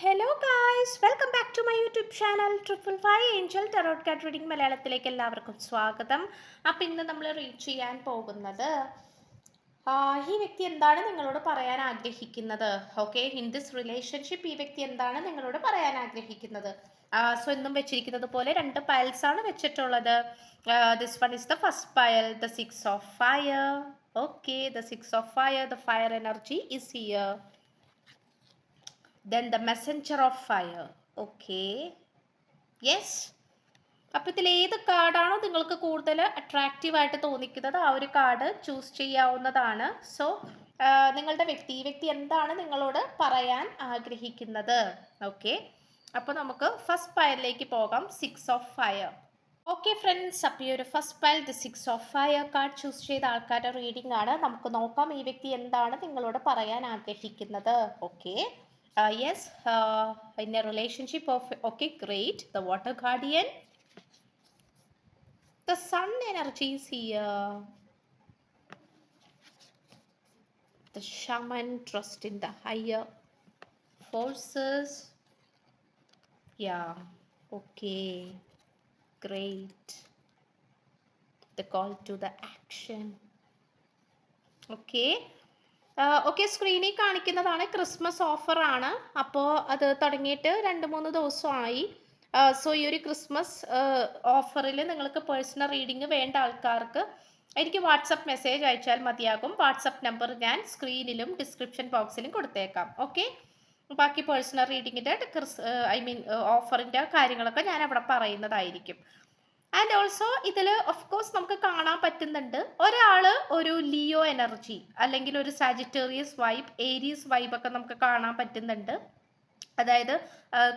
Hello guys welcome back to my YouTube channel triple five angel tarot card reading മലയാളത്തിലേക്ക് എല്ലാവർക്കും സ്വാഗതം. അപ്പം ഇന്ന് നമ്മൾ റീഡ് ചെയ്യാൻ പോകുന്നത് ഈ വ്യക്തി എന്താണ് നിങ്ങളോട് പറയാൻ ആഗ്രഹിക്കുന്നത്? ഓക്കെ ഇൻ ദിസ് റിലേഷൻഷിപ്പ് ഈ വ്യക്തി എന്താണ് നിങ്ങളോട് പറയാൻ ആഗ്രഹിക്കുന്നത്? സോ എന്നും വെച്ചിരിക്കുന്നത് പോലെ രണ്ട് പയൽസ് ആണ് വെച്ചിട്ടുള്ളത്. This one is the first pile the six of fire okay the six of fire the fire energy is here then the messenger of fire okay yes അപ്പോൾ ഇതിൽ ഏത് കാർഡാണോ നിങ്ങൾക്ക് കൂടുതൽ അട്രാക്റ്റീവ് ആയിട്ട് തോന്നിക്കുന്നത് ആ ഒരു കാർഡ് ചൂസ് ചെയ്യാവുന്നതാണ്. സോ നിങ്ങളുടെ വ്യക്തി ഈ വ്യക്തി എന്താണ് നിങ്ങളോട് പറയാൻ ആഗ്രഹിക്കുന്നത്? ഓക്കെ അപ്പോൾ നമുക്ക് ഫസ്റ്റ് പയറിലേക്ക് പോകാം. Six of fire okay friends അപ്പോൾ ഈ ഒരു first pile the six of fire card choose ചെയ്ത ആൾക്കാരുടെ റീഡിംഗ് ആണ്. നമുക്ക് നോക്കാം ഈ വ്യക്തി എന്താണ് നിങ്ങളോട് പറയാൻ ആഗ്രഹിക്കുന്നത്. Okay Uh, yes, uh, in a relationship of, okay, great, the water guardian. The sun energy is here. The shaman trust in the higher forces. Yeah, okay, great. The call to the action. Okay. Okay സ്ക്രീനിൽ കാണിക്കുന്നതാണ് Christmas offer ആണ്. അപ്പോൾ അത് തുടങ്ങിയിട്ട് രണ്ട് മൂന്ന് ദിവസമായി. So ഈ ഒരു ക്രിസ്മസ് ഓഫറിൽ നിങ്ങൾക്ക് പേഴ്സണൽ റീഡിംഗ് വേണ്ട ആൾക്കാർക്ക് എനിക്ക് വാട്സപ്പ് മെസ്സേജ് അയച്ചാൽ മതിയാകും. വാട്സപ്പ് നമ്പർ ഞാൻ സ്ക്രീനിലും ഡിസ്ക്രിപ്ഷൻ ബോക്സിലും കൊടുത്തേക്കാം. ഓക്കെ ബാക്കി പേഴ്സണൽ റീഡിങ്ങിന്റെ ഐ മീൻ ഓഫറിന്റെ കാര്യങ്ങളൊക്കെ ഞാൻ അവിടെ പറയുന്നതായിരിക്കും. ആൻഡ് ഓൾസോ ഇതിൽ ഓഫ് കോഴ്സ് നമുക്ക് കാണാൻ പറ്റുന്നുണ്ട് ഒരാൾ ഒരു ലിയോ എനർജി അല്ലെങ്കിൽ ഒരു സാജിറ്റേറിയസ് വൈബ് ഏരിയസ് വൈബ് ഒക്കെ നമുക്ക് കാണാൻ പറ്റുന്നുണ്ട്. അതായത്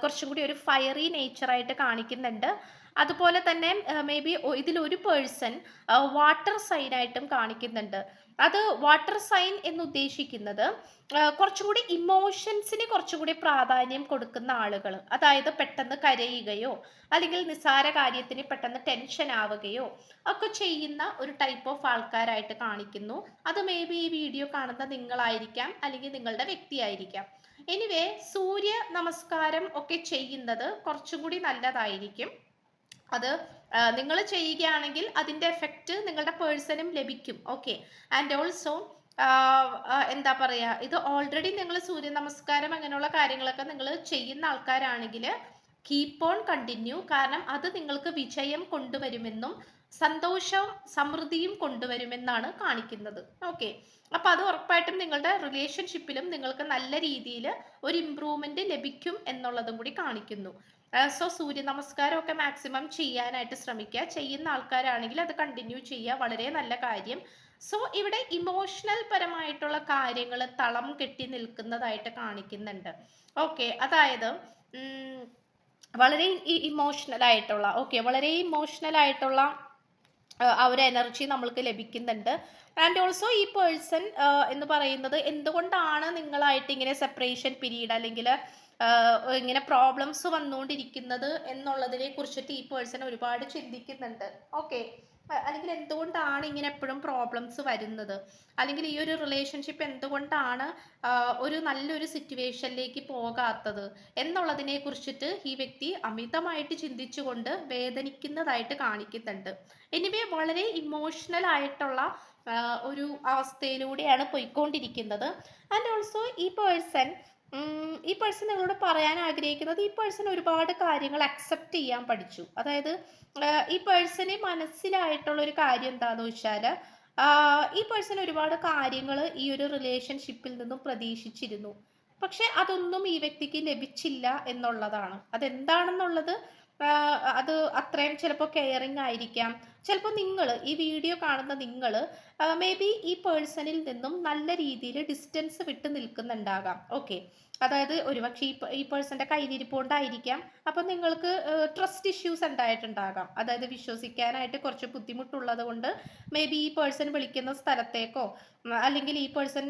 കുറച്ചും കൂടി ഒരു ഫയറി നേച്ചറായിട്ട് കാണിക്കുന്നുണ്ട്. അതുപോലെ തന്നെ മേ ബി ഇതിലൊരു പേഴ്സൺ വാട്ടർ സൈനായിട്ടും കാണിക്കുന്നുണ്ട്. അത് വാട്ടർ സൈൻ എന്ന് ഉദ്ദേശിക്കുന്നത് കുറച്ചുകൂടി കുറച്ചും കൂടി ഇമോഷൻസിന് കുറച്ചും കൂടി പ്രാധാന്യം കൊടുക്കുന്ന ആളുകൾ അതായത് പെട്ടെന്ന് കരയുകയോ അല്ലെങ്കിൽ നിസ്സാര കാര്യത്തിന് പെട്ടെന്ന് ടെൻഷൻ ആവുകയോ ഒക്കെ ചെയ്യുന്ന ഒരു ടൈപ്പ് ഓഫ് ആൾക്കാരായിട്ട് കാണിക്കുന്നു. അത് മേ ബി ഈ വീഡിയോ കാണുന്ന നിങ്ങളായിരിക്കാം അല്ലെങ്കിൽ നിങ്ങളുടെ വ്യക്തിയായിരിക്കാം. എനിവേ സൂര്യ നമസ്കാരം ഒക്കെ ചെയ്യുന്നത് കുറച്ചും കൂടി നല്ലതായിരിക്കും. അത് നിങ്ങൾ ചെയ്യുകയാണെങ്കിൽ അതിന്റെ എഫക്റ്റ് നിങ്ങളുടെ പേഴ്സണും ലഭിക്കും. ഓക്കെ ആൻഡ് ഓൾസോ എന്താ പറയുക ഇത് ഓൾറെഡി നിങ്ങൾ സൂര്യ നമസ്കാരം അങ്ങനെയുള്ള കാര്യങ്ങളൊക്കെ നിങ്ങൾ ചെയ്യുന്ന ആൾക്കാരാണെങ്കിൽ കീപ്പ് ഓൺ കണ്ടിന്യൂ കാരണം അത് നിങ്ങൾക്ക് വിജയം കൊണ്ടുവരുമെന്നും സന്തോഷവും സമൃദ്ധിയും കൊണ്ടുവരുമെന്നാണ് കാണിക്കുന്നത്. ഓക്കെ അപ്പൊ അത് ഉറപ്പായിട്ടും നിങ്ങളുടെ റിലേഷൻഷിപ്പിലും നിങ്ങൾക്ക് നല്ല രീതിയിൽ ഒരു ഇമ്പ്രൂവ്മെന്റ് ലഭിക്കും എന്നുള്ളതും കൂടി കാണിക്കുന്നു. സോ സൂര്യ നമസ്കാരമൊക്കെ മാക്സിമം ചെയ്യാനായിട്ട് ശ്രമിക്കുക. ചെയ്യുന്ന ആൾക്കാരാണെങ്കിൽ അത് കണ്ടിന്യൂ ചെയ്യുക. വളരെ നല്ല കാര്യം. സോ ഇവിടെ ഇമോഷണൽ പരമായിട്ടുള്ള കാര്യങ്ങൾ തളം കെട്ടി നിൽക്കുന്നതായിട്ട് കാണിക്കുന്നുണ്ട്. ഓക്കെ അതായത് വളരെ ഇമോഷണൽ ആയിട്ടുള്ള ഓക്കെ വളരെ ഇമോഷണൽ ആയിട്ടുള്ള ഒരു എനർജി നമ്മൾക്ക് ലഭിക്കുന്നുണ്ട്. ആൻഡ് ഓൾസോ ഈ പേഴ്സൺ എന്ന് പറയുന്നത് എന്തുകൊണ്ടാണ് നിങ്ങളായിട്ട് ഇങ്ങനെ സെപ്പറേഷൻ പീരീഡ് അല്ലെങ്കിൽ ഇങ്ങനെ പ്രോബ്ലംസ് വന്നുകൊണ്ടിരിക്കുന്നത് എന്നുള്ളതിനെ കുറിച്ചിട്ട് ഈ പേഴ്സൺ ഒരുപാട് ചിന്തിക്കുന്നുണ്ട്. ഓക്കെ അല്ലെങ്കിൽ എന്തുകൊണ്ടാണ് ഇങ്ങനെ എപ്പോഴും പ്രോബ്ലംസ് വരുന്നത്? അല്ലെങ്കിൽ ഈ ഒരു റിലേഷൻഷിപ്പ് എന്തുകൊണ്ടാണ് ഒരു നല്ലൊരു സിറ്റുവേഷനിലേക്ക് പോകാത്തത്? എന്നുള്ളതിനെ കുറിച്ചിട്ട് ഈ വ്യക്തി അമിതമായിട്ട് ചിന്തിച്ചുകൊണ്ട് വേദനിക്കുന്നതായിട്ട് കാണിക്കുന്നുണ്ട്. എനിവേ വളരെ ഇമോഷണൽ ആയിട്ടുള്ള ഒരു അവസ്ഥയിലൂടെയാണ് പോയിക്കൊണ്ടിരിക്കുന്നത്. ആൻഡ് ഓൾസോ ഈ പേഴ്സൺ ഈ പേഴ്സൺ നിങ്ങളോട് പറയാൻ ആഗ്രഹിക്കുന്നത് ഈ പേഴ്സൺ ഒരുപാട് കാര്യങ്ങൾ അക്സെപ്റ്റ് ചെയ്യാൻ പഠിച്ചു. അതായത് ഈ പേഴ്സണ് മനസ്സിലായിട്ടുള്ള ഒരു കാര്യം എന്താണെന്ന് വെച്ചാൽ ഈ പേഴ്സൺ ഒരുപാട് കാര്യങ്ങൾ ഈ ഒരു റിലേഷൻഷിപ്പിൽ നിന്നും പ്രതീക്ഷിച്ചിരുന്നു. പക്ഷെ അതൊന്നും ഈ വ്യക്തിക്ക് ലഭിച്ചില്ല എന്നുള്ളതാണ്. അതെന്താണെന്നുള്ളത് അത് അത്രയും ചിലപ്പോൾ കെയറിങ് ആയിരിക്കാം. ചിലപ്പോൾ നിങ്ങൾ ഈ വീഡിയോ കാണുന്ന നിങ്ങൾ മേ ബി ഈ പേഴ്സണിൽ നിന്നും നല്ല രീതിയിൽ ഡിസ്റ്റൻസ് വിട്ട് നിൽക്കുന്നുണ്ടാകാം. ഓക്കെ അതായത് ഒരുപക്ഷെ ഈ ഈ പേഴ്സന്റെ കയ്യിലിരിപ്പുകൊണ്ടായിരിക്കാം അപ്പം നിങ്ങൾക്ക് ട്രസ്റ്റ് ഇഷ്യൂസ് ഉണ്ടായിട്ടുണ്ടാകാം. അതായത് വിശ്വസിക്കാനായിട്ട് കുറച്ച് ബുദ്ധിമുട്ടുള്ളത് കൊണ്ട് മേ ബി ഈ പേഴ്സൺ വിളിക്കുന്ന സ്ഥലത്തേക്കോ അല്ലെങ്കിൽ ഈ പേഴ്സൺ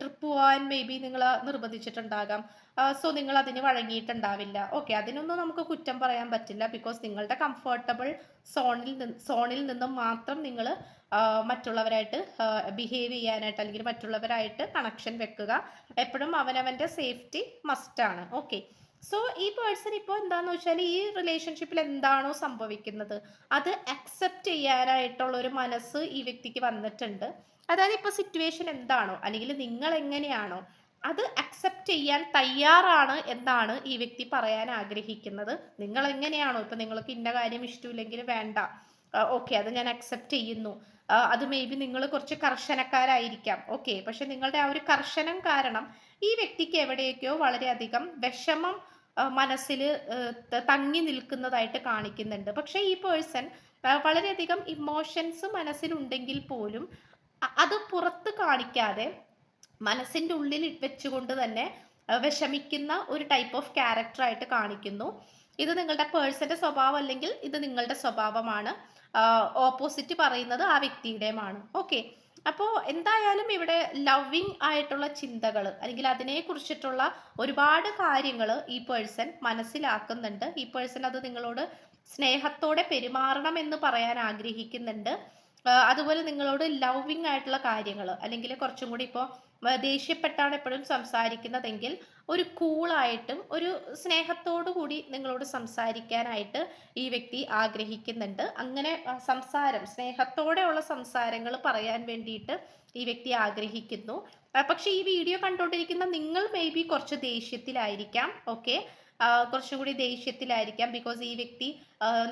ട്രിപ്പ് പോകാൻ മേ ബി നിങ്ങൾ നിർബന്ധിച്ചിട്ടുണ്ടാകാം. സോ നിങ്ങൾ അതിന് വഴങ്ങിയിട്ടുണ്ടാവില്ല. ഓക്കെ അതിനൊന്നും നമുക്ക് കുറ്റം പറയാൻ പറ്റില്ല. ബിക്കോസ് നിങ്ങളുടെ കംഫർട്ടബിൾ സോണിൽ നിന്ന് സോണിൽ നിന്നും മാത്രം നിങ്ങൾ മറ്റുള്ളവരായിട്ട് ബിഹേവ് ചെയ്യാനായിട്ട് അല്ലെങ്കിൽ മറ്റുള്ളവരായിട്ട് കണക്ഷൻ വെക്കുക എപ്പോഴും അവനവന്റെ സേഫ്റ്റി മസ്റ്റാണ് ഓക്കെ സോ ഈ പേഴ്സൺ ഇപ്പോൾ എന്താന്ന് വെച്ചാൽ ഈ റിലേഷൻഷിപ്പിൽ എന്താണോ സംഭവിക്കുന്നത്? അത് അക്സെപ്റ്റ് ചെയ്യാനായിട്ടുള്ള ഒരു മനസ്സ് ഈ വ്യക്തിക്ക് വന്നിട്ടുണ്ട്. അതായത് ഇപ്പോൾ സിറ്റുവേഷൻ എന്താണോ? അല്ലെങ്കിൽ നിങ്ങൾ എങ്ങനെയാണോ? അത് അക്സെപ്റ്റ് ചെയ്യാൻ തയ്യാറാണ് എന്നാണ് ഈ വ്യക്തി പറയാൻ ആഗ്രഹിക്കുന്നത്. നിങ്ങൾ എങ്ങനെയാണോ? ഇപ്പൊ നിങ്ങൾക്ക് ഇന്ന കാര്യം ഇഷ്ടമില്ലെങ്കിൽ വേണ്ട. ഓക്കെ അത് ഞാൻ അക്സെപ്റ്റ് ചെയ്യുന്നു. അത് മേ ബി നിങ്ങൾ കുറച്ച് കർശനക്കാരായിരിക്കാം. ഓക്കെ പക്ഷെ നിങ്ങളുടെ ആ ഒരു കർശനം കാരണം ഈ വ്യക്തിക്ക് എവിടെയൊക്കെയോ വളരെയധികം വിഷമം മനസ്സിൽ തങ്ങി നിൽക്കുന്നതായിട്ട് കാണിക്കുന്നുണ്ട്. പക്ഷേ ഈ പേഴ്സൺ വളരെയധികം ഇമോഷൻസ് മനസ്സിലുണ്ടെങ്കിൽ പോലും അത് പുറത്ത് കാണിക്കാതെ മനസ്സിന്റെ ഉള്ളിൽ വെച്ചുകൊണ്ട് തന്നെ വിഷമിക്കുന്ന ഒരു ടൈപ്പ് ഓഫ് ക്യാരക്ടർ ആയിട്ട് കാണിക്കുന്നു. ഇത് നിങ്ങളുടെ പേഴ്സന്റെ സ്വഭാവം അല്ലെങ്കിൽ ഇത് നിങ്ങളുടെ സ്വഭാവമാണ്. ഓപ്പോസിറ്റ് പറയുന്നത് ആ വ്യക്തിയുടെയുമാണ്. ഓക്കെ അപ്പോൾ എന്തായാലും ഇവിടെ ലവിങ് ആയിട്ടുള്ള ചിന്തകൾ അല്ലെങ്കിൽ അതിനെ കുറിച്ചിട്ടുള്ള ഒരുപാട് കാര്യങ്ങൾ ഈ പേഴ്സൺ മനസ്സിലാക്കുന്നുണ്ട്. ഈ പേഴ്സൺ അത് നിങ്ങളോട് സ്നേഹത്തോടെ പെരുമാറണം എന്ന് പറയാൻ ആഗ്രഹിക്കുന്നുണ്ട്. അതുപോലെ നിങ്ങളോട് ലവിങ് ആയിട്ടുള്ള കാര്യങ്ങൾ അല്ലെങ്കിൽ കുറച്ചും കൂടി ഇപ്പോൾ ദേഷ്യപ്പെട്ടാണ് എപ്പോഴും സംസാരിക്കുന്നതെങ്കിൽ ഒരു കൂളായിട്ടും ഒരു സ്നേഹത്തോടു കൂടി നിങ്ങളോട് സംസാരിക്കാനായിട്ട് ഈ വ്യക്തി ആഗ്രഹിക്കുന്നുണ്ട്. അങ്ങനെ സംസാരം സ്നേഹത്തോടെയുള്ള സംസാരങ്ങൾ പറയാൻ വേണ്ടിയിട്ട് ഈ വ്യക്തി ആഗ്രഹിക്കുന്നു. പക്ഷേ ഈ വീഡിയോ കണ്ടുകൊണ്ടിരിക്കുന്ന നിങ്ങൾ മേ ബി കുറച്ച് ദേഷ്യത്തിലായിരിക്കാം ഓക്കെ കുറച്ചുകൂടി ദേഷ്യത്തിലായിരിക്കാം. ബിക്കോസ് ഈ വ്യക്തി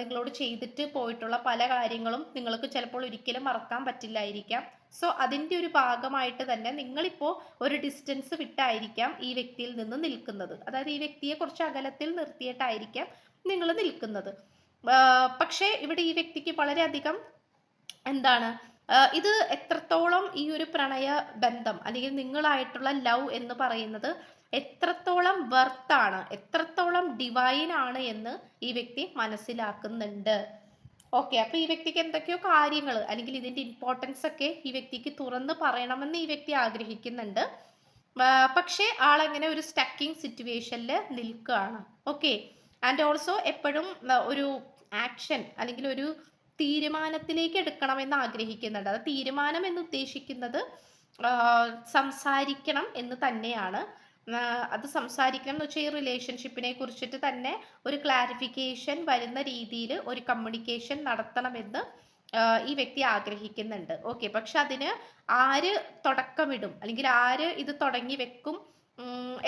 നിങ്ങളോട് ചെയ്തിട്ട് പോയിട്ടുള്ള പല കാര്യങ്ങളും നിങ്ങൾക്ക് ചിലപ്പോൾ ഒരിക്കലും മറക്കാൻ പറ്റില്ലായിരിക്കാം. സോ അതിന്റെ ഒരു ഭാഗമായിട്ട് തന്നെ നിങ്ങളിപ്പോൾ ഒരു ഡിസ്റ്റൻസ് വിട്ടായിരിക്കാം ഈ വ്യക്തിയിൽ നിന്ന് നിൽക്കുന്നത്. അതായത് ഈ വ്യക്തിയെ കുറച്ച് അകലത്തിൽ നിർത്തിയിട്ടായിരിക്കാം നിങ്ങൾ നിൽക്കുന്നത്. പക്ഷേ ഇവിടെ ഈ വ്യക്തിക്ക് വളരെയധികം എന്താണ് ഇത് എത്രത്തോളം ഈ ഒരു പ്രണയ ബന്ധം അല്ലെങ്കിൽ നിങ്ങളായിട്ടുള്ള ലവ് എന്ന് പറയുന്നത് എത്രത്തോളം വെർത്താണ് എത്രത്തോളം ഡിവൈൻ ആണ് എന്ന് ഈ വ്യക്തി മനസ്സിലാക്കുന്നുണ്ട്. ഓക്കെ അപ്പൊ ഈ വ്യക്തിക്ക് എന്തൊക്കെയോ കാര്യങ്ങൾ അല്ലെങ്കിൽ ഇതിന്റെ ഇമ്പോർട്ടൻസ് ഒക്കെ ഈ വ്യക്തിക്ക് തുറന്ന് പറയണമെന്ന് ഈ വ്യക്തി ആഗ്രഹിക്കുന്നുണ്ട്. പക്ഷേ ആളെങ്ങനെ ഒരു സ്റ്റക്കിംഗ് സിറ്റുവേഷനിൽ നിൽക്കുകയാണ്. ഓക്കെ ആൻഡ് ഓൾസോ എപ്പോഴും ഒരു ആക്ഷൻ അല്ലെങ്കിൽ ഒരു തീരുമാനത്തിലേക്ക് എടുക്കണമെന്ന് ആഗ്രഹിക്കുന്നുണ്ട്. അത് തീരുമാനം എന്ന് ഉദ്ദേശിക്കുന്നത് സംസാരിക്കണം എന്ന് തന്നെയാണ്. അത് സംസാരിക്കണം എന്ന് വെച്ചാൽ ഈ റിലേഷൻഷിപ്പിനെ കുറിച്ചിട്ട് തന്നെ ഒരു ക്ലാരിഫിക്കേഷൻ വരുന്ന രീതിയിൽ ഒരു കമ്മ്യൂണിക്കേഷൻ നടത്തണമെന്ന് ഈ വ്യക്തി ആഗ്രഹിക്കുന്നുണ്ട്. ഓക്കെ പക്ഷെ അതിന് ആര് തുടക്കമിടും? അല്ലെങ്കിൽ ആര് ഇത് തുടങ്ങി വെക്കും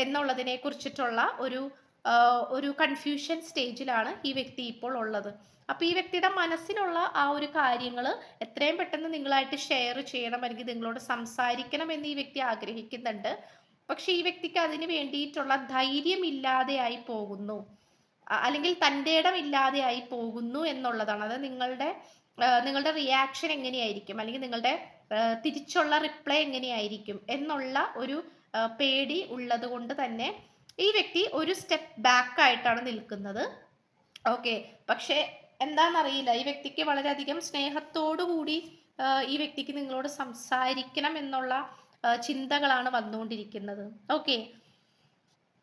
എന്നുള്ളതിനെ കുറിച്ചിട്ടുള്ള ഒരു ഒരു കൺഫ്യൂഷൻ സ്റ്റേജിലാണ് ഈ വ്യക്തി ഇപ്പോൾ ഉള്ളത്. അപ്പൊ ഈ വ്യക്തിയുടെ മനസ്സിലുള്ള ആ ഒരു കാര്യങ്ങൾ എത്രയും പെട്ടെന്ന് നിങ്ങളായിട്ട് ഷെയർ ചെയ്യണം അല്ലെങ്കിൽ നിങ്ങളോട് സംസാരിക്കണം എന്ന് ഈ വ്യക്തി ആഗ്രഹിക്കുന്നുണ്ട്. പക്ഷെ ഈ വ്യക്തിക്ക് അതിന് വേണ്ടിയിട്ടുള്ള ധൈര്യമില്ലാതെയായി പോകുന്നു. അല്ലെങ്കിൽ തന്റെ ഇടമില്ലാതെയായി പോകുന്നു എന്നുള്ളതാണ്. അത് നിങ്ങളുടെ നിങ്ങളുടെ റിയാക്ഷൻ എങ്ങനെയായിരിക്കും? അല്ലെങ്കിൽ നിങ്ങളുടെ തിരിച്ചുള്ള റിപ്ലൈ എങ്ങനെയായിരിക്കും? എന്നുള്ള ഒരു പേടി ഉള്ളത് കൊണ്ട് തന്നെ ഈ വ്യക്തി ഒരു സ്റ്റെപ്പ് ബാക്ക് ആയിട്ടാണ് നിൽക്കുന്നത്. ഓക്കെ. പക്ഷേ എന്താണെന്നറിയില്ല. ഈ വ്യക്തിക്ക് വളരെയധികം സ്നേഹത്തോടു കൂടി ഈ വ്യക്തിക്ക് നിങ്ങളോട് സംസാരിക്കണം എന്നുള്ള ചിന്തകളാണ് വന്നുകൊണ്ടിരിക്കുന്നത്. ഓക്കെ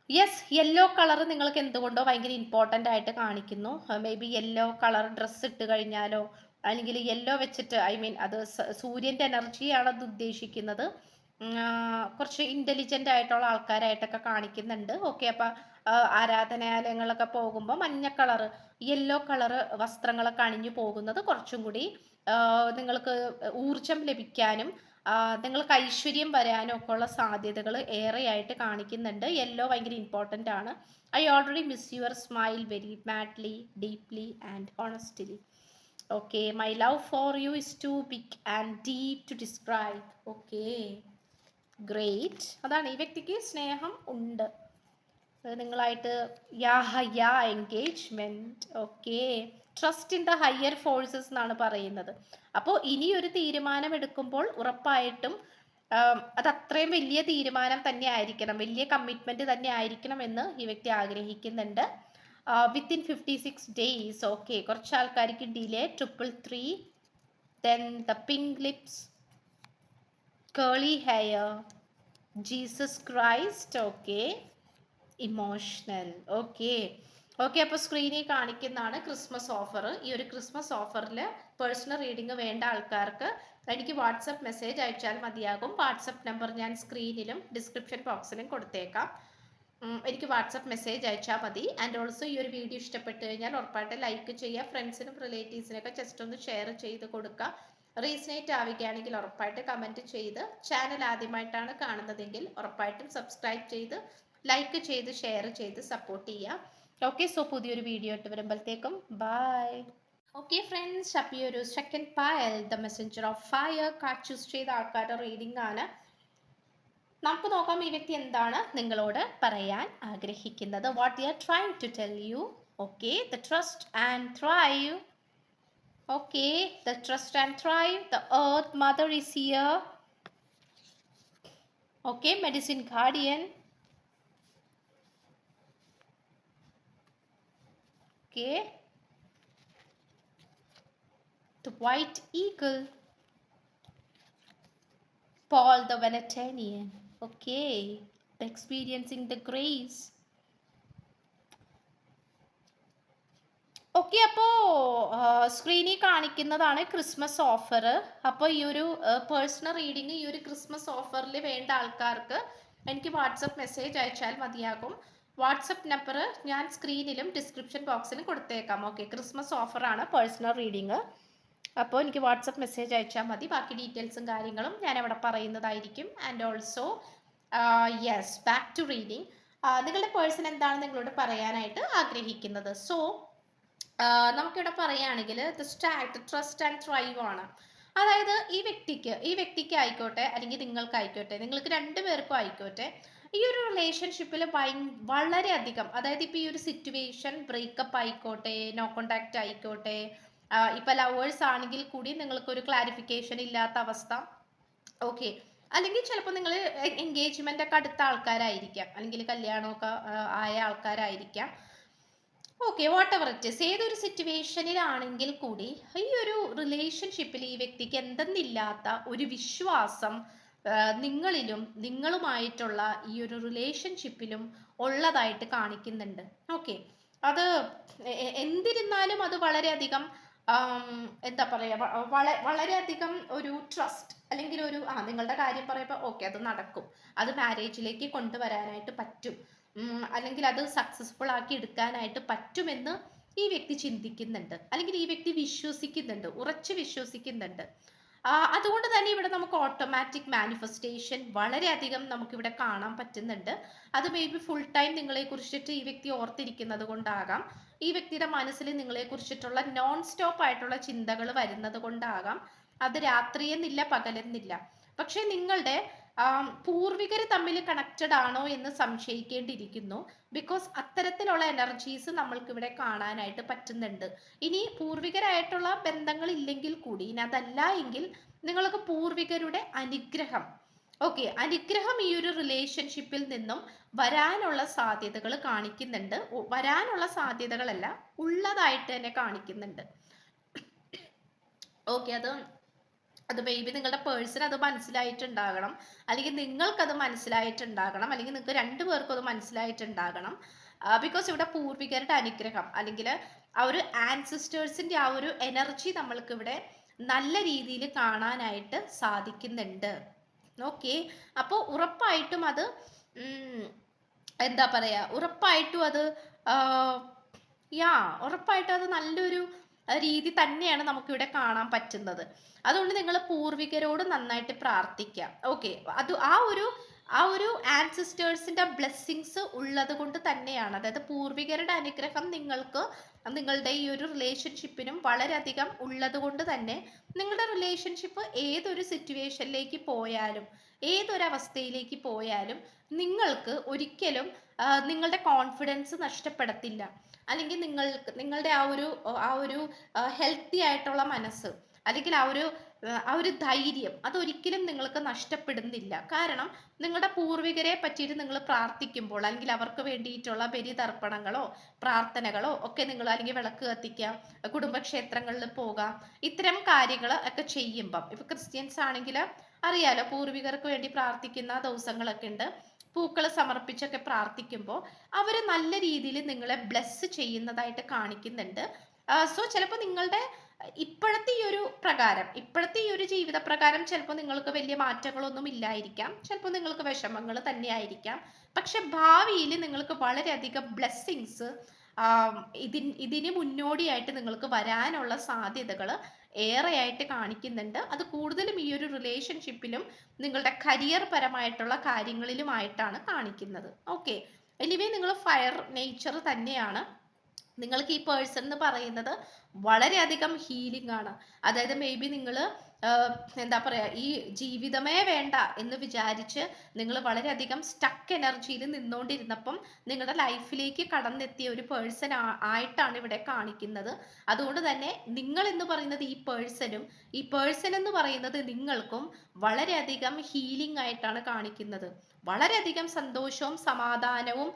യെസ് യെല്ലോ കളർ നിങ്ങൾക്ക് എന്തുകൊണ്ടോ ഭയങ്കര ഇമ്പോർട്ടന്റ് ആയിട്ട് കാണിക്കുന്നു. May be yellow colour dress ഇട്ട് കഴിഞ്ഞാലോ അല്ലെങ്കിൽ യെല്ലോ വെച്ചിട്ട് ഐ മീൻ അത് സൂര്യന്റെ എനർജിയാണ് അത് ഉദ്ദേശിക്കുന്നത്. കുറച്ച് ഇന്റലിജന്റ് ആയിട്ടുള്ള ആൾക്കാരായിട്ടൊക്കെ കാണിക്കുന്നുണ്ട്. ഓക്കെ അപ്പം ആരാധനാലയങ്ങളൊക്കെ പോകുമ്പോൾ മഞ്ഞ കളർ യെല്ലോ കളർ വസ്ത്രങ്ങളൊക്കെ അണിഞ്ഞു പോകുന്നത് കുറച്ചും കൂടി നിങ്ങൾക്ക് ഊർജം ലഭിക്കാനും നിങ്ങൾക്ക് ഐശ്വര്യം വരാനും ഒക്കെ ഉള്ള സാധ്യതകൾ ഏറെയായിട്ട് കാണിക്കുന്നുണ്ട്. യെല്ലോ ഭയങ്കര ഇമ്പോർട്ടന്റ് ആണ്. I already miss your smile very madly deeply and honestly okay my love for you is too big and deep to describe okay great അതാണ് ഈ വ്യക്തിക്ക് സ്നേഹം ഉണ്ട്. നിങ്ങളായിട്ട് yeah yeah engagement okay trust in the higher forces എന്നാണ് പറയുന്നത്. അപ്പോൾ ഇനി ഒരു തീരുമാനം എടുക്കുമ്പോൾ ഉറപ്പായിട്ടും അത് അത്രയും വലിയ തീരുമാനം തന്നെ ആയിരിക്കണം വലിയ കമ്മിറ്റ്മെന്റ് തന്നെ ആയിരിക്കണം എന്ന് ഈ വ്യക്തി ആഗ്രഹിക്കുന്നുണ്ട്. Within fifty six days okay കുറച്ച് ആൾക്കാർക്ക് delay triple three then the pink lips curly hair Jesus Christ okay emotional okay okay അപ്പോൾ സ്ക്രീനിൽ കാണിക്കുന്നതാണ് ക്രിസ്മസ് ഓഫർ ഈ ഒരു ക്രിസ്മസ് ഓഫറിൽ പേഴ്സണൽ റീഡിംഗ് വേണ്ട ആൾക്കാർക്ക് എനിക്ക് വാട്സപ്പ് മെസ്സേജ് അയച്ചാൽ മതിയാകും. വാട്സപ്പ് നമ്പർ ഞാൻ സ്ക്രീനിലും ഡിസ്ക്രിപ്ഷൻ ബോക്സിലും കൊടുത്തേക്കാം. എനിക്ക് വാട്സപ്പ് മെസ്സേജ് അയച്ചാൽ മതി. ആൻഡ് ഓൾസോ ഈ ഒരു വീഡിയോ ഇഷ്ടപ്പെട്ട് കഴിഞ്ഞാൽ ഉറപ്പായിട്ട് ലൈക്ക് ചെയ്യുക ഫ്രണ്ട്സിനും റിലേറ്റീവ്സിനൊക്കെ ജസ്റ്റ് ഒന്ന് ഷെയർ ചെയ്ത് കൊടുക്കുക റീസണേറ്റ് ആവുകയാണെങ്കിൽ ഉറപ്പായിട്ട് കമന്റ് ചെയ്ത് ചാനൽ ആദ്യമായിട്ടാണ് കാണുന്നതെങ്കിൽ ഉറപ്പായിട്ടും സബ്സ്ക്രൈബ് ചെയ്ത് ലൈക്ക് ചെയ്ത് ഷെയർ ചെയ്ത് സപ്പോർട്ട് ചെയ്യുക ഓക്കെ സോ പുതിയൊരു വീഡിയോ ഇട്ട് വരുമ്പോഴത്തേക്കും ബായ് ഓക്കെ ഫ്രണ്ട്സ് അപ്പോൾ ഈ ഒരു second pile the messenger of fire card choose ചെയ്ത ആൾക്കാരുടെ റീഡിംഗ് ആണ്. നമുക്ക് നോക്കാം ഈ വ്യക്തി എന്താണ് നിങ്ങളോട് പറയാൻ ആഗ്രഹിക്കുന്നത്. What you are trying to tell you okay the trust and thrive okay the trust and thrive the earth mother is here okay medicine guardian. Okay the white eagle. Paul the Venetian. okay. Experiencing the grace. Okay അപ്പോൾ സ്ക്രീനിൽ കാണിക്കുന്നതാണ് Christmas offer അപ്പോൾ ഈ ഒരു personal reading ഈ ഒരു Christmas ഓഫറിൽ വേണ്ട ആൾക്കാർക്ക് എനിക്ക് വാട്സപ്പ് മെസ്സേജ് അയച്ചാൽ മതിയാകും. വാട്സപ്പ് നമ്പർ ഞാൻ സ്ക്രീനിലും ഡിസ്ക്രിപ്ഷൻ ബോക്സിലും കൊടുത്തേക്കാം. ഓക്കെ ക്രിസ്മസ് ഓഫറാണ് പേഴ്സണൽ റീഡിങ് അപ്പോൾ എനിക്ക് വാട്സപ്പ് മെസ്സേജ് അയച്ചാൽ മതി. ബാക്കി ഡീറ്റെയിൽസും കാര്യങ്ങളും ഞാൻ അവിടെ പറയുന്നതായിരിക്കും. And also yes back to reading നിങ്ങളുടെ പേഴ്സൺ എന്താണ് നിങ്ങളോട് പറയാനായിട്ട് ആഗ്രഹിക്കുന്നത്? സോ നമുക്കിവിടെ പറയുകയാണെങ്കിൽ the start trust and thrive ആണ്. അതായത് ഈ വ്യക്തിക്ക് ഈ വ്യക്തിക്ക് ആയിക്കോട്ടെ അല്ലെങ്കിൽ നിങ്ങൾക്ക് ആയിക്കോട്ടെ നിങ്ങൾക്ക് രണ്ടുപേർക്കും ആയിക്കോട്ടെ ഈ ഒരു റിലേഷൻഷിപ്പിൽ വളരെയധികം അതായത് ഇപ്പോൾ ഈ ഒരു സിറ്റുവേഷൻ ബ്രേക്കപ്പ് ആയിക്കോട്ടെ നോ കോണ്ടാക്റ്റ് ആയിക്കോട്ടെ ഇപ്പം ലവേഴ്സ് ആണെങ്കിൽ കൂടി നിങ്ങൾക്ക് ഒരു ക്ലാരിഫിക്കേഷൻ ഇല്ലാത്ത അവസ്ഥ. ഓക്കെ അല്ലെങ്കിൽ ചിലപ്പോൾ നിങ്ങൾ എൻഗേജ്മെന്റ് ഒക്കെ അടുത്ത ആൾക്കാരായിരിക്കാം. അല്ലെങ്കിൽ കല്യാണമൊക്കെ ആയ ആൾക്കാരായിരിക്കാം. ഓക്കെ വാട്ട് എവർ ഇറ്റ് ഏതൊരു സിറ്റുവേഷനിലാണെങ്കിൽ കൂടി ഈ ഒരു റിലേഷൻഷിപ്പിൽ ഈ വ്യക്തിക്ക് എന്തെന്നില്ലാത്ത ഒരു വിശ്വാസം നിങ്ങളിലും നിങ്ങളുമായിട്ടുള്ള ഈ ഒരു റിലേഷൻഷിപ്പിലും ഉള്ളതായിട്ട് കാണിക്കുന്നുണ്ട്. ഓക്കെ അത് എന്തിരുന്നാലും അത് വളരെയധികം എന്താ പറയുക വള വളരെയധികം ഒരു ട്രസ്റ്റ് അല്ലെങ്കിൽ ഒരു ആ നിങ്ങളുടെ കാര്യം പറയുമ്പോൾ ഓക്കെ അത് നടക്കും. അത് മാരേജിലേക്ക് കൊണ്ടുവരാനായിട്ട് പറ്റും. അല്ലെങ്കിൽ അത് സക്സസ്ഫുൾ ആക്കി എടുക്കാനായിട്ട് പറ്റുമെന്ന് ഈ വ്യക്തി ചിന്തിക്കുന്നുണ്ട്. അല്ലെങ്കിൽ ഈ വ്യക്തി വിശ്വസിക്കുന്നുണ്ട്. ഉറച്ചു വിശ്വസിക്കുന്നുണ്ട്. അതുകൊണ്ട് തന്നെ ഇവിടെ നമുക്ക് ഓട്ടോമാറ്റിക് മാനിഫെസ്റ്റേഷൻ വളരെയധികം നമുക്കിവിടെ കാണാൻ പറ്റുന്നുണ്ട്. അത് മേ ബി ഫുൾ ടൈം നിങ്ങളെ കുറിച്ചിട്ട് ഈ വ്യക്തി ഓർത്തിരിക്കുന്നത് കൊണ്ടാകാം. ഈ വ്യക്തിയുടെ മനസ്സിൽ നിങ്ങളെ കുറിച്ചിട്ടുള്ള നോൺ സ്റ്റോപ്പ് ആയിട്ടുള്ള ചിന്തകൾ വരുന്നത് കൊണ്ടാകാം. അത് രാത്രിയെന്നില്ല പകലെന്നില്ല. പക്ഷെ നിങ്ങളുടെ പൂർവികർ തമ്മിൽ കണക്റ്റഡ് ആണോ എന്ന് സംശയിക്കേണ്ടിയിരിക്കുന്നു. ബിക്കോസ് അത്തരത്തിലുള്ള എനർജീസ് നമ്മൾക്ക് ഇവിടെ കാണാനായിട്ട് പറ്റുന്നുണ്ട്. ഇനി പൂർവികരായിട്ടുള്ള ബന്ധങ്ങൾ ഇല്ലെങ്കിൽ കൂടി ഇനി അതല്ല എങ്കിൽ നിങ്ങൾക്ക് പൂർവികരുടെ അനുഗ്രഹം. ഓക്കെ അനുഗ്രഹം ഈ ഒരു റിലേഷൻഷിപ്പിൽ നിന്നും വരാനുള്ള സാധ്യതകൾ കാണിക്കുന്നുണ്ട്. വരാനുള്ള സാധ്യതകളല്ല ഉള്ളതായിട്ട് തന്നെ കാണിക്കുന്നുണ്ട്. ഓക്കെ അത് അത് മേബി നിങ്ങളുടെ പേഴ്സൺ അത് മനസ്സിലായിട്ടുണ്ടാകണം. അല്ലെങ്കിൽ നിങ്ങൾക്കത് മനസ്സിലായിട്ടുണ്ടാകണം. അല്ലെങ്കിൽ നിങ്ങൾക്ക് രണ്ടു പേർക്കും അത് മനസ്സിലായിട്ടുണ്ടാകണം. ബിക്കോസ് ഇവിടെ പൂർവികരുടെ അനുഗ്രഹം. അല്ലെങ്കിൽ ആ ഒരു ആൻസിസ്റ്റേഴ്സിന്റെ ആ ഒരു എനർജി നമ്മൾക്ക് ഇവിടെ നല്ല രീതിയിൽ കാണാനായിട്ട് സാധിക്കുന്നുണ്ട്. ഓക്കെ അപ്പോൾ ഉറപ്പായിട്ടും അത് എന്താ പറയുക ഉറപ്പായിട്ടും അത് യാ ഉറപ്പായിട്ടും അത് നല്ലൊരു രീതി തന്നെയാണ് നമുക്കിവിടെ കാണാൻ പറ്റുന്നത്. അതുകൊണ്ട് നിങ്ങൾ പൂർവികരോട് നന്നായിട്ട് പ്രാർത്ഥിക്കുക. ഓക്കെ അത് ആ ഒരു ആ ഒരു ആൻസിസ്റ്റേഴ്സിന്റെ ബ്ലെസ്സിങ്സ് ഉള്ളത് കൊണ്ട് തന്നെയാണ്. അതായത് പൂർവികരുടെ അനുഗ്രഹം നിങ്ങൾക്ക് നിങ്ങളുടെ ഈ ഒരു റിലേഷൻഷിപ്പിനും വളരെയധികം ഉള്ളത് കൊണ്ട് തന്നെ നിങ്ങളുടെ റിലേഷൻഷിപ്പ് ഏതൊരു സിറ്റുവേഷനിലേക്ക് പോയാലും ഏതൊരവസ്ഥയിലേക്ക് പോയാലും നിങ്ങൾക്ക് ഒരിക്കലും നിങ്ങളുടെ കോൺഫിഡൻസ് നഷ്ടപ്പെടത്തില്ല. അല്ലെങ്കിൽ നിങ്ങൾ നിങ്ങളുടെ ആ ഒരു ആ ഒരു ഹെൽത്തി ആയിട്ടുള്ള മനസ്സ് അല്ലെങ്കിൽ ആ ഒരു ആ ഒരു ധൈര്യം അതൊരിക്കലും നിങ്ങൾക്ക് നഷ്ടപ്പെടുന്നില്ല. കാരണം നിങ്ങളുടെ പൂർവികരെ പറ്റിയിട്ട് നിങ്ങൾ പ്രാർത്ഥിക്കുമ്പോൾ അല്ലെങ്കിൽ അവർക്ക് വേണ്ടിയിട്ടുള്ള ബലിതർപ്പണങ്ങളോ പ്രാർത്ഥനകളോ ഒക്കെ നിങ്ങൾ അല്ലെങ്കിൽ വിളക്ക് കത്തിക്കാം കുടുംബക്ഷേത്രങ്ങളിൽ പോകാം ഇത്തരം കാര്യങ്ങൾ ഒക്കെ ചെയ്യുമ്പം ഇപ്പൊ ക്രിസ്ത്യൻസ് ആണെങ്കിൽ അറിയാലോ പൂർവികർക്ക് വേണ്ടി പ്രാർത്ഥിക്കുന്ന ദിവസങ്ങളൊക്കെ ഉണ്ട്. പൂക്കൾ സമർപ്പിച്ചൊക്കെ പ്രാർത്ഥിക്കുമ്പോൾ അവർ നല്ല രീതിയിൽ നിങ്ങളെ ബ്ലെസ് ചെയ്യുന്നതായിട്ട് കാണിക്കുന്നുണ്ട്. സോ ചിലപ്പോൾ നിങ്ങളുടെ ഇപ്പോഴത്തെ ഈ ഒരു പ്രകാരം ഇപ്പോഴത്തെ ഈ ഒരു ജീവിത പ്രകാരം ചിലപ്പോൾ നിങ്ങൾക്ക് വലിയ മാറ്റങ്ങളൊന്നും ഇല്ലായിരിക്കാം. ചിലപ്പോൾ നിങ്ങൾക്ക് വിഷമങ്ങൾ തന്നെയായിരിക്കാം പക്ഷെ ഭാവിയിൽ നിങ്ങൾക്ക് വളരെയധികം ബ്ലെസ്സിങ്സ് ഇതിന് ഇതിന് മുന്നോടിയായിട്ട് നിങ്ങൾക്ക് വരാനുള്ള സാധ്യതകൾ ഏറെയായിട്ട് കാണിക്കുന്നുണ്ട്. അത് കൂടുതലും ഈ ഒരു റിലേഷൻഷിപ്പിലും നിങ്ങളുടെ കരിയർ പരമായിട്ടുള്ള കാര്യങ്ങളിലുമായിട്ടാണ് കാണിക്കുന്നത്. ഓക്കെ എനിവേ നിങ്ങൾ ഫയർ നേച്ചർ തന്നെയാണ്. നിങ്ങൾക്ക് ഈ പേഴ്സൺ എന്ന് പറയുന്നത് വളരെയധികം ഹീലിംഗ് ആണ്. അതായത് മേ ബി നിങ്ങൾ എന്താ പറയാ ഈ ജീവിതമേ വേണ്ട എന്ന് വിചാരിച്ച് നിങ്ങൾ വളരെയധികം സ്റ്റക്ക് എനർജിയിൽ നിന്നുകൊണ്ടിരുന്നപ്പം നിങ്ങളുടെ ലൈഫിലേക്ക് കടന്നെത്തിയ ഒരു പേഴ്സൺ ആയിട്ടാണ് ഇവിടെ കാണിക്കുന്നത്. അതുകൊണ്ട് തന്നെ നിങ്ങൾ എന്ന് പറയുന്നത് ഈ പേഴ്സണും ഈ പേഴ്സൺ എന്ന് പറയുന്നത് നിങ്ങൾക്കും വളരെയധികം ഹീലിംഗ് ആയിട്ടാണ് കാണിക്കുന്നത്. വളരെയധികം സന്തോഷവും സമാധാനവും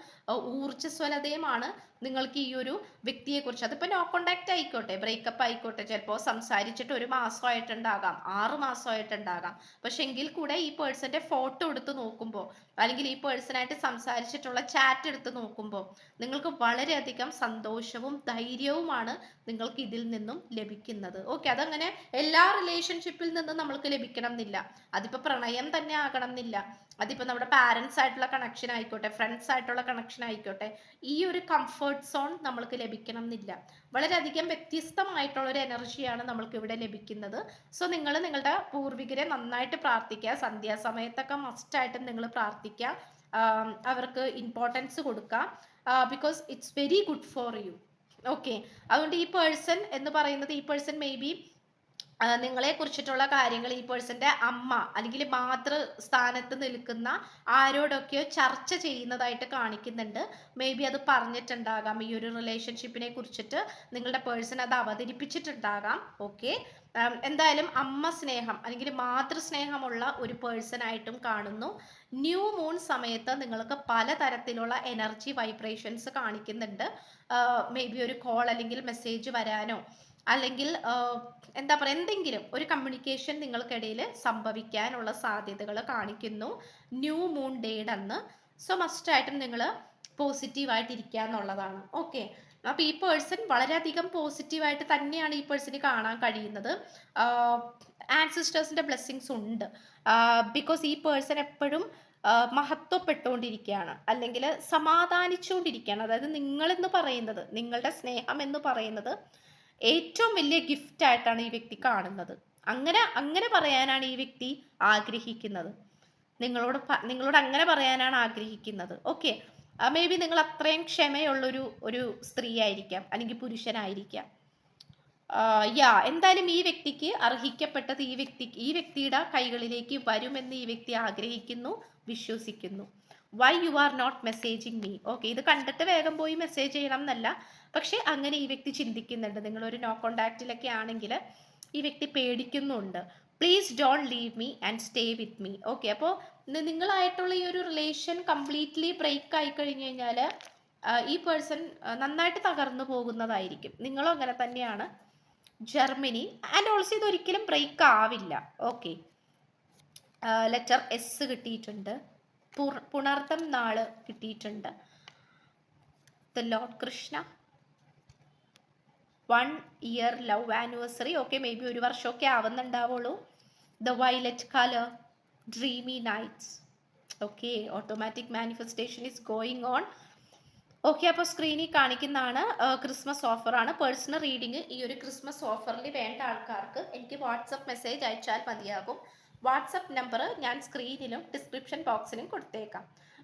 ഊർജസ്വലതയുമാണ് നിങ്ങൾക്ക് ഈ ഒരു വ്യക്തിയെക്കുറിച്ച്. അതിപ്പോൾ നോ കോണ്ടാക്ട് ആയിക്കോട്ടെ ബ്രേക്കപ്പ് ആയിക്കോട്ടെ ചിലപ്പോൾ സംസാരിച്ചിട്ട് ഒരു മാസമായിട്ടുണ്ടാകാം ആറ് മാസമായിട്ടുണ്ടാകാം. പക്ഷെ എങ്കിൽ കൂടെ ഈ പേഴ്സന്റെ ഫോട്ടോ എടുത്ത് നോക്കുമ്പോൾ അല്ലെങ്കിൽ ഈ പേഴ്സണായിട്ട് സംസാരിച്ചിട്ടുള്ള ചാറ്റ് എടുത്ത് നോക്കുമ്പോൾ നിങ്ങൾക്ക് വളരെയധികം സന്തോഷവും ധൈര്യവുമാണ് നിങ്ങൾക്ക് ഇതിൽ നിന്നും ലഭിക്കുന്നത്. ഓക്കെ അതങ്ങനെ എല്ലാ റിലേഷൻഷിപ്പിൽ നിന്നും നമ്മൾക്ക് ലഭിക്കണം എന്നില്ല അതിപ്പോൾ പ്രണയം തന്നെ ആകണം എന്നില്ല അതിപ്പോൾ നമ്മുടെ പാരൻസ് ആയിട്ടുള്ള കണക്ഷൻ ആയിക്കോട്ടെ ഫ്രണ്ട്സ് ആയിട്ടുള്ള കണക്ഷൻ ആയിക്കോട്ടെ ഈ ഒരു കംഫർട്ട് സോൺ നമ്മൾക്ക് ലഭിക്കണം എന്നില്ല വളരെയധികം വ്യത്യസ്തമായിട്ടുള്ള ഒരു എനർജിയാണ് നമ്മൾക്ക് ഇവിടെ ലഭിക്കുന്നത്. സോ നിങ്ങൾ നിങ്ങളുടെ പൂർവികരെ നന്നായിട്ട് പ്രാർത്ഥിക്കുക. സന്ധ്യാസമയത്തൊക്കെ മസ്റ്റായിട്ടും നിങ്ങൾ പ്രാർത്ഥിക്കുക. അവർക്ക് ഇമ്പോർട്ടൻസ് കൊടുക്കുക. Because it's very good for you okay അതുകൊണ്ട് ഈ പേഴ്സൺ എന്ന് പറയുന്നത് ഈ പേഴ്സൺ മേ ബി നിങ്ങളെ കുറിച്ചിട്ടുള്ള കാര്യങ്ങൾ ഈ പേഴ്സന്റെ അമ്മ അല്ലെങ്കിൽ മാതൃ സ്ഥാനത്ത് നിൽക്കുന്ന ആരോടൊക്കെയോ ചർച്ച ചെയ്യുന്നതായിട്ട് കാണിക്കുന്നുണ്ട്. മേ ബി അത് പറഞ്ഞിട്ടുണ്ടാകാം. ഈ ഒരു റിലേഷൻഷിപ്പിനെ കുറിച്ചിട്ട് നിങ്ങളുടെ പേഴ്സൺ അത് അവതരിപ്പിച്ചിട്ടുണ്ടാകാം. ഓക്കെ എന്തായാലും അമ്മ സ്നേഹം അല്ലെങ്കിൽ മാതൃസ്നേഹമുള്ള ഒരു പേഴ്സൺ ആയിട്ടും കാണുന്നു. ന്യൂ മൂൺ സമയത്ത് നിങ്ങൾക്ക് പലതരത്തിലുള്ള എനർജി വൈബ്രേഷൻസ് കാണിക്കുന്നുണ്ട്. മേ ബി ഒരു കോൾ അല്ലെങ്കിൽ മെസ്സേജ് വരാനോ അല്ലെങ്കിൽ എന്താ പറയുക എന്തെങ്കിലും ഒരു കമ്മ്യൂണിക്കേഷൻ നിങ്ങൾക്കിടയിൽ സംഭവിക്കാനുള്ള സാധ്യതകൾ കാണിക്കുന്നു. ന്യൂ മൂൺ ഡേഡ് അന്ന് സോ മസ്റ്റായിട്ടും നിങ്ങൾ പോസിറ്റീവ് ആയിട്ടിരിക്കുക എന്നുള്ളതാണ്. ഓക്കെ അപ്പോൾ ഈ പേഴ്സൺ വളരെയധികം പോസിറ്റീവായിട്ട് തന്നെയാണ് ഈ പേഴ്സന് കാണാൻ കഴിയുന്നത്. ആൻസിസ്റ്റേഴ്സിന്റെ ബ്ലെസ്സിങ്സ് ഉണ്ട്. ബിക്കോസ് ഈ പേഴ്സൺ എപ്പോഴും മഹത്വപ്പെട്ടുകൊണ്ടിരിക്കുകയാണ്. അല്ലെങ്കിൽ സമാധാനിച്ചുകൊണ്ടിരിക്കുകയാണ്. അതായത് നിങ്ങളെന്ന് പറയുന്നത് നിങ്ങളുടെ സ്നേഹം എന്ന് പറയുന്നത് ഏറ്റവും വലിയ ഗിഫ്റ്റ് ആയിട്ടാണ് ഈ വ്യക്തി കാണുന്നത്. അങ്ങനെ അങ്ങനെ പറയാനാണ് ഈ വ്യക്തി ആഗ്രഹിക്കുന്നത്. നിങ്ങളോട് നിങ്ങളോട് അങ്ങനെ പറയാനാണ് ആഗ്രഹിക്കുന്നത്. ഓക്കെ മേ ബി നിങ്ങൾ അത്രയും ക്ഷമയുള്ളൊരു ഒരു സ്ത്രീ ആയിരിക്കാം അല്ലെങ്കിൽ പുരുഷനായിരിക്കാം. യാ എന്തായാലും ഈ വ്യക്തിക്ക് അർഹിക്കപ്പെട്ടത് ഈ വ്യക്തി ഈ വ്യക്തിയുടെ കൈകളിലേക്ക് വരുമെന്ന് ഈ വ്യക്തി ആഗ്രഹിക്കുന്നു വിശ്വസിക്കുന്നു. Why you are not messaging me okay ഇത് കണ്ടിട്ട് വേഗം പോയി മെസ്സേജ് ചെയ്യണം എന്നല്ല. പക്ഷെ അങ്ങനെ ഈ വ്യക്തി ചിന്തിക്കുന്നുണ്ട്. നിങ്ങളൊരു നോ കോണ്ടാക്റ്റിലൊക്കെ ആണെങ്കിൽ ഈ വ്യക്തി പേടിക്കുന്നുണ്ട്. Please don't leave me and stay with me okay അപ്പോൾ നിങ്ങളായിട്ടുള്ള ഈ ഒരു റിലേഷൻ കംപ്ലീറ്റ്ലി ബ്രേക്ക് ആയി കഴിഞ്ഞു കഴിഞ്ഞാൽ ഈ പേഴ്സൺ നന്നായിട്ട് തകർന്നു പോകുന്നതായിരിക്കും. നിങ്ങളും അങ്ങനെ തന്നെയാണ്. ജർമ്മനി ആൻഡ് ഓൾസോ ഇതൊരിക്കലും ബ്രേക്ക് ആവില്ല. ഓക്കെ ലെറ്റർ എസ് കിട്ടിയിട്ടുണ്ട്. പുണർത്തം നാൾ കിട്ടിയിട്ടുണ്ട്. The lord Krishna. One year love anniversary. Okay maybe ഒരു വർഷമൊക്കെ ആവുന്നുണ്ടാവുള്ളൂ. The violet colour dreamy nights. Okay automatic manifestation is going on. Okay അപ്പോൾ സ്ക്രീനിൽ കാണിക്കുന്നതാണ് ക്രിസ്മസ് ഓഫറാണ്. പേഴ്സണൽ റീഡിങ് ഈ ഒരു ക്രിസ്മസ് ഓഫറിൽ വേണ്ട ആൾക്കാർക്ക് എനിക്ക് വാട്സപ്പ് മെസ്സേജ് അയച്ചാൽ മതിയാകും. വാട്സപ്പ് നമ്പർ ഞാൻ സ്ക്രീനിലും ഡിസ്ക്രിപ്ഷൻ ബോക്സിലും കൊടുത്തേക്കാം.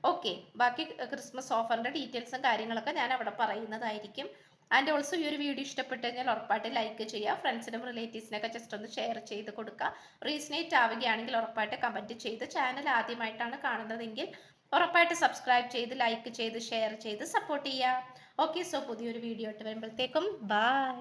ഓക്കെ ബാക്കി ക്രിസ്മസ് ഓഫറിന്റെ ഡീറ്റെയിൽസും കാര്യങ്ങളൊക്കെ ഞാൻ അവിടെ പറയുന്നതായിരിക്കും. ആൻഡ് ഓൾസോ ഈ ഒരു വീഡിയോ ഇഷ്ടപ്പെട്ട് കഴിഞ്ഞാൽ ഉറപ്പായിട്ട് ലൈക്ക് ചെയ്യുക ഫ്രണ്ട്സിനും റിലേറ്റീവ്സിനൊക്കെ ജസ്റ്റ് ഒന്ന് ഷെയർ ചെയ്ത് കൊടുക്കുക. റീസണേറ്റ് ആവുകയാണെങ്കിൽ ഉറപ്പായിട്ട് കമന്റ് ചെയ്ത് ചാനൽ ആദ്യമായിട്ടാണ് കാണുന്നതെങ്കിൽ ഉറപ്പായിട്ട് സബ്സ്ക്രൈബ് ചെയ്ത് ലൈക്ക് ചെയ്ത് ഷെയർ ചെയ്ത് സപ്പോർട്ട് ചെയ്യുക. ഓക്കെ സോ പുതിയൊരു വീഡിയോ ആയിട്ട് വരുമ്പോഴത്തേക്കും ബൈ